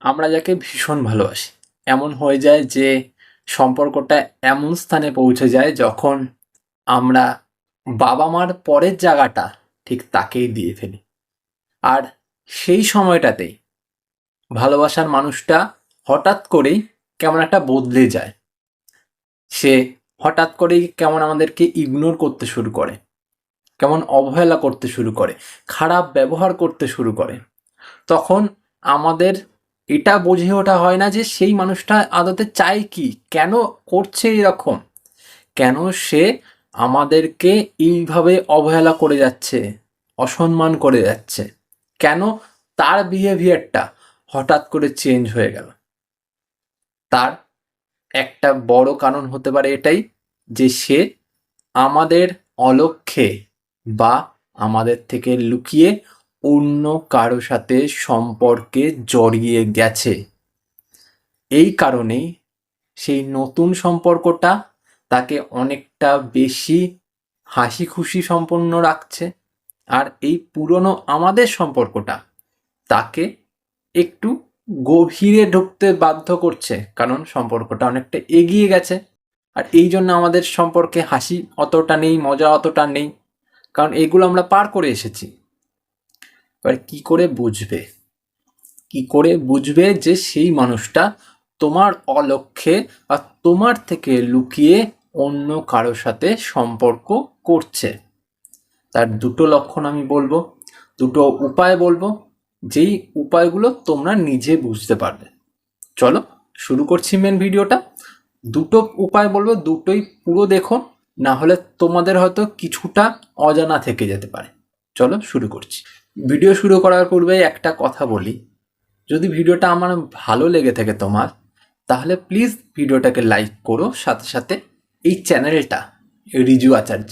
আমরা যাকে ভীষণ ভালোবাসি। এমন হয়ে যায় যে সম্পর্কটা এমন স্থানে পৌঁছে যায় যখন আমরা বাবা মার পরের জায়গাটা ঠিক তাকেই দিয়ে ফেলি। আর সেই সময়টাতেই ভালোবাসার মানুষটা হঠাৎ করেই কেমন একটা বদলে যায়। সে হঠাৎ করেই কেমন আমাদেরকে ইগনোর করতে শুরু করে। কেমন অবহেলা করতে শুরু করে। খারাপ ব্যবহার করতে শুরু করে। তখন আমাদের এটা বোঝে ওঠা হয় না যে সেই মানুষটা আদতে চায় কি? কেন করছে এরকম? কেন সে আমাদেরকে এইভাবে অবহেলা করে যাচ্ছে, অসম্মান করে যাচ্ছে? কেন তার বিহেভিয়ারটা হঠাৎ করে চেঞ্জ হয়ে গেল? তার একটা বড় কারণ হতে পারে এটাই যে সে আমাদের অলক্ষ্যে বা আমাদের থেকে লুকিয়ে অন্য কারও সাথে সম্পর্কে জড়িয়ে গেছে। এই কারণেই সেই নতুন সম্পর্কটা তাকে অনেকটা বেশি হাসি খুশি সম্পন্ন রাখছে। আর এই পুরনো আমাদের সম্পর্কটা তাকে একটু গভীরে ঢুকতে বাধ্য করছে, কারণ সম্পর্কটা অনেকটা এগিয়ে গেছে। আর এই জন্য আমাদের সম্পর্কে হাসি অতটা নেই, মজা অতটা নেই, কারণ এগুলো আমরা পার করে এসেছি। এবার কি করে বুঝবে? কি করে বুঝবে যে সেই মানুষটা তোমার অলক্ষ্যে বা তোমার থেকে লুকিয়ে অন্য কারও সাথে সম্পর্ক করছে? তার দুটো লক্ষণ আমি বলব, দুটো উপায় বলব, যেই উপায়গুলো তোমরা নিজে বুঝতে পারবে। চলো শুরু করছি মেন ভিডিওটা। দুটো উপায় বলব, দুটোই পুরো দেখো, না হলে তোমাদের হয়তো কিছুটা অজানা থেকে যেতে পারে। চলো শুরু করছি। ভিডিও শুরু করার পূর্বে একটা কথা বলি। যদি ভিডিওটা আমার ভালো লেগে থাকে তোমার, তাহলে প্লিজ ভিডিওটাকে লাইক করো, সাথে সাথে এই চ্যানেলটা রিজু আচার্য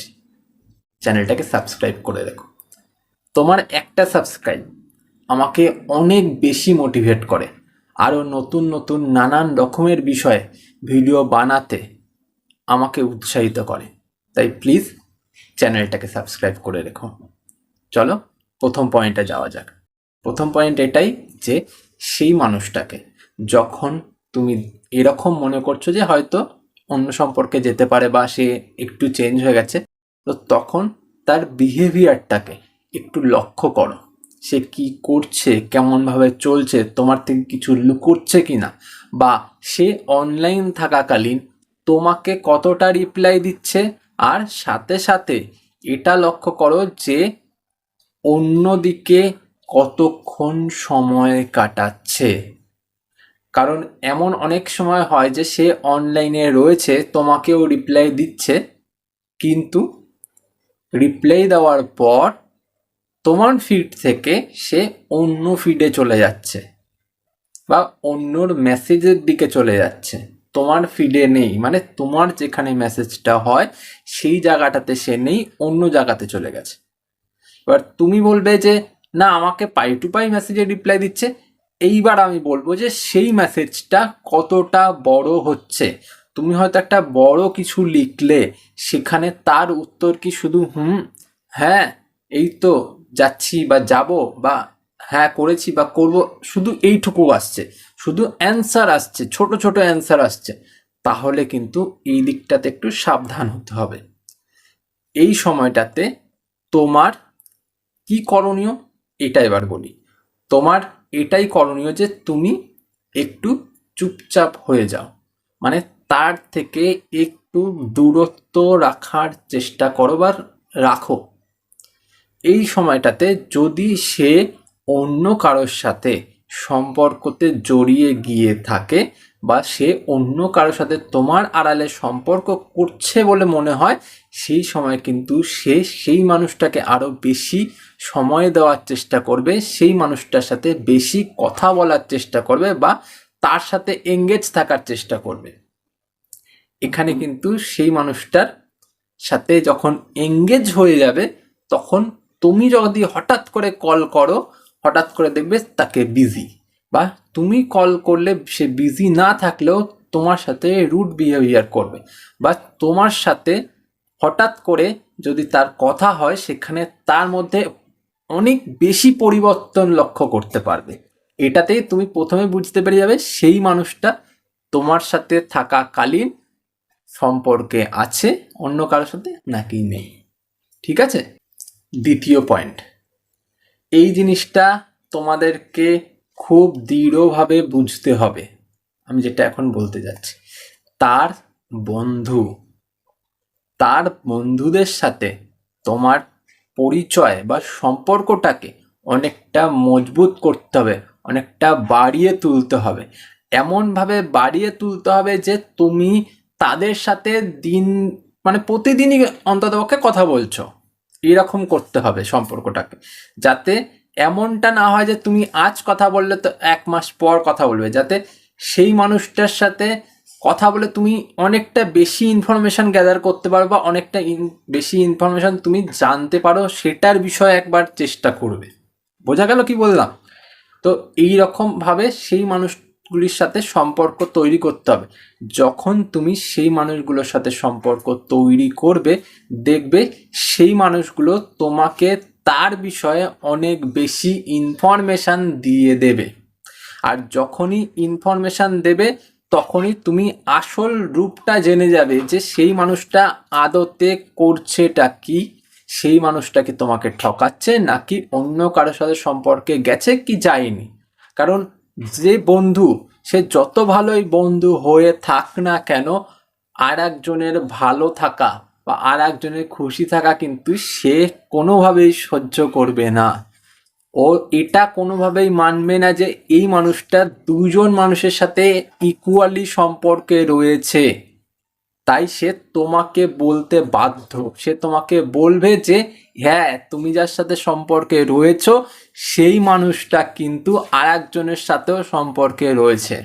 চ্যানেলটাকে সাবস্ক্রাইব করে রেখো। তোমার একটা সাবস্ক্রাইব আমাকে অনেক বেশি মোটিভেট করে। আরও নতুন নতুন, নানান রকমের বিষয়ে ভিডিও বানাতে আমাকে উৎসাহিত করে। তাই প্লিজ চ্যানেলটাকে সাবস্ক্রাইব করে রেখো। চলো প্রথম পয়েন্টে যাওয়া যাক। প্রথম পয়েন্ট এটাই যে সেই মানুষটাকে যখন তুমি এরকম মনে করছ যে হয়তো অন্য সম্পর্কে যেতে পারে বা সে একটু চেঞ্জ হয়ে গেছে, তো তখন তার বিহেভিয়ারটাকে একটু লক্ষ্য করো। সে কি করছে, কেমনভাবে চলছে, তোমার থেকে কিছু লুকোচ্ছে কি না বা সে অনলাইন থাকাকালীন তোমাকে কতটা রিপ্লাই দিচ্ছে? আর সাথে সাথে এটা লক্ষ্য করো যে অন্যদিকে কতক্ষণ সময় কাটাচ্ছে? কারণ এমন অনেক সময় হয় যে সে অনলাইনে রয়েছে, তোমাকেও রিপ্লাই দিচ্ছে, কিন্তু রিপ্লাই দেওয়ার পর তোমার ফিড থেকে সে অন্য ফিডে চলে যাচ্ছে বা অন্যর মেসেজের দিকে চলে যাচ্ছে। তোমার ফিডে নেই মানে তোমার যেখানে মেসেজটা হয়, সেই জায়গাটাতে সে নেই, অন্য জায়গাতে চলে গেছে। এবার তুমি বলবে যে, না, আমাকে পাই টু পাই মেসেজে রিপ্লাই দিচ্ছে। এইবার আমি বলব যে, সেই মেসেজটা কতটা বড় হচ্ছে। তুমি হয়তো একটা বড় কিছু লিখলে, সেখানে তার উত্তর কি শুধু, হুম হ্যাঁ এই তো, যাচ্ছি বা যাব বা হ্যাঁ করেছি বা করব। শুধু এইটুকু আসছে। শুধু অ্যান্সার আসছে, ছোট ছোট অ্যান্সার আসছে। তাহলে কিন্তু এই দিকটাতে একটু সাবধান হতে হবে। এই সময়টাতে তোমার কি করণীয়? এটা এবার বলি। তোমার এটাই করণীয় যে তুমি একটু চুপচাপ হয়ে যাও। মানে তার থেকে একটু দূরত্ব রাখার চেষ্টা করো বা রাখো। এই সময়টাতে যদি সে অন্য কারোর সাথে সম্পর্কতে জড়িয়ে গিয়ে থাকে বা সে অন্য কারোর সাথে তোমার আড়ালে সম্পর্ক করছে বলে মনে হয়, সেই সময় কিন্তু সে সেই মানুষটাকে আরও বেশি সময় দেওয়ার চেষ্টা করবে, সেই মানুষটার সাথে বেশি কথা বলার চেষ্টা করবে বা তার সাথে এঙ্গেজ থাকার চেষ্টা করবে। এখানে কিন্তু সেই মানুষটার সাথে যখন এঙ্গেজ হয়ে যাবে, তখন তুমি যদি হঠাৎ করে কল করো, হঠাৎ করে দেখবে তাকে বিজি বা তুমি কল করলে সে বিজি না থাকলেও তোমার সাথে রুট বিহেভিয়ার করবে। বা তোমার সাথে হঠাৎ করে যদি তার কথা হয়, সেখানে তার মধ্যে অনেক বেশি পরিবর্তন লক্ষ্য করতে পারবে। এটাতেই তুমি প্রথমে বুঝতে পেরে যাবে সেই মানুষটা তোমার সাথে থাকাকালীন সম্পর্কে আছে, অন্য কারোর সাথে নাকি নেই। ঠিক আছে? দ্বিতীয় পয়েন্ট এই জিনিসটা তোমাদেরকে খুব দৃঢ়ভাবে বুঝতে হবে। আমি যেটা এখন বলতে যাচ্ছি। তার বন্ধু, তার বন্ধুদের সাথে তোমার পরিচয় বা সম্পর্কটাকে অনেকটা মজবুত করতে হবে, অনেকটা বাড়িয়ে তুলতে হবে। এমনভাবে বাড়িয়ে তুলতে হবে যে তুমি তাদের সাথে দিন মানে প্রতিদিনই অন্ততপক্ষে কথা বলছো। এরকম করতে হবে সম্পর্কটাকে। যাতে এমনটা না হয় যে তুমি আজ কথা বললে তো এক মাস পর কথা বলবে, যাতে সেই মানুষটার সাথে কথা বলে তুমি অনেকটা বেশি ইনফরমেশন গ্যাদার করতে পারো বা অনেকটা ইন- বেশি ইনফরমেশন তুমি জানতে পারো, সেটার বিষয়ে একবার চেষ্টা করবে। বোঝা গেল কি বললাম? তো এই রকমভাবে সেই মানুষগুলির সাথে সম্পর্ক তৈরি করতে হবে। যখন তুমি সেই মানুষগুলোর সাথে সম্পর্ক তৈরি করবে, দেখবে সেই মানুষগুলো তোমাকে তার বিষয়ে অনেক বেশি ইনফরমেশান দিয়ে দেবে। আর যখনই ইনফরমেশান দেবে, তখনই তুমি আসল রূপটা জেনে যাবে যে সেই মানুষটা আদতে করছেটা কি, সেই মানুষটাকে তোমাকে ঠকাচ্ছে নাকি অন্য কারোর সাথে সম্পর্কে গেছে কি যায়নি। কারণ যে বন্ধু, সে যত ভালোই বন্ধু হয়ে থাক না কেন আর একজনের ভালো থাকা বা আর একজনের খুশি থাকা কিন্তু সে কোনোভাবেই সহ্য করবে না। ও এটা কোনোভাবেই মানবে না যে এই মানুষটা দুজন মানুষের সাথে ইকুয়ালি সম্পর্কে রয়েছে। তাই সে তোমাকে বলতে বাধ্য। সে তোমাকে বলবে যে হ্যাঁ তুমি যার সাথে সম্পর্কে রয়েছো, সেই মানুষটা কিন্তু আর একজনের সাথেও সম্পর্কে রয়েছে।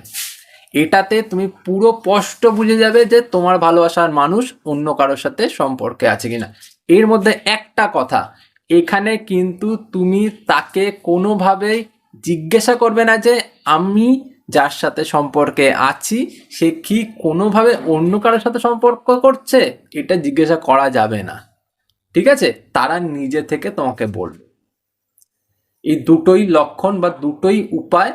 এটাতে তুমি পুরো স্পষ্ট বুঝে যাবে যে তোমার ভালোবাসার মানুষ অন্য কারোর সাথে সম্পর্কে আছে কিনা। এর মধ্যে একটা কথা, এখানে কিন্তু তুমি তাকে কোনোভাবেই জিজ্ঞাসা করবে না যে আমি যার সাথে সম্পর্কে আছি, সে কি কোনোভাবে অন্য কারোর সাথে সম্পর্ক করছে? এটা জিজ্ঞাসা করা যাবে না। ঠিক আছে? তারা নিজে থেকে তোমাকে বলবে। এই দুটোই লক্ষণ বা দুটোই উপায়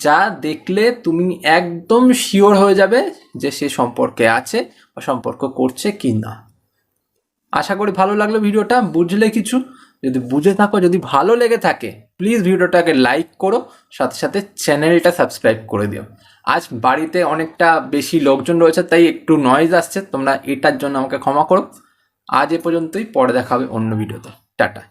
যা দেখলে তুমি একদম শিওর হয়ে যাবে যে সে সম্পর্কে আছে বা সম্পর্ক করছে কি না আশা করি ভালো লাগল ভিডিওটা। বুঝলে কিছু? যদি বুঝে থাকো, যদি ভালো লেগে থাকে প্লিজ ভিডিওটাকে লাইক করো, সাথে সাথে চ্যানেলটা সাবস্ক্রাইব করে দিও। আজ বাড়িতে অনেকটা বেশি লোকজন রয়েছে, তাই একটু নয়েজ আসছে। তোমরা এটার জন্য আমাকে ক্ষমা করো। আজ এ পর্যন্তই, পরে দেখা হবে অন্য ভিডিওতে। টাটা।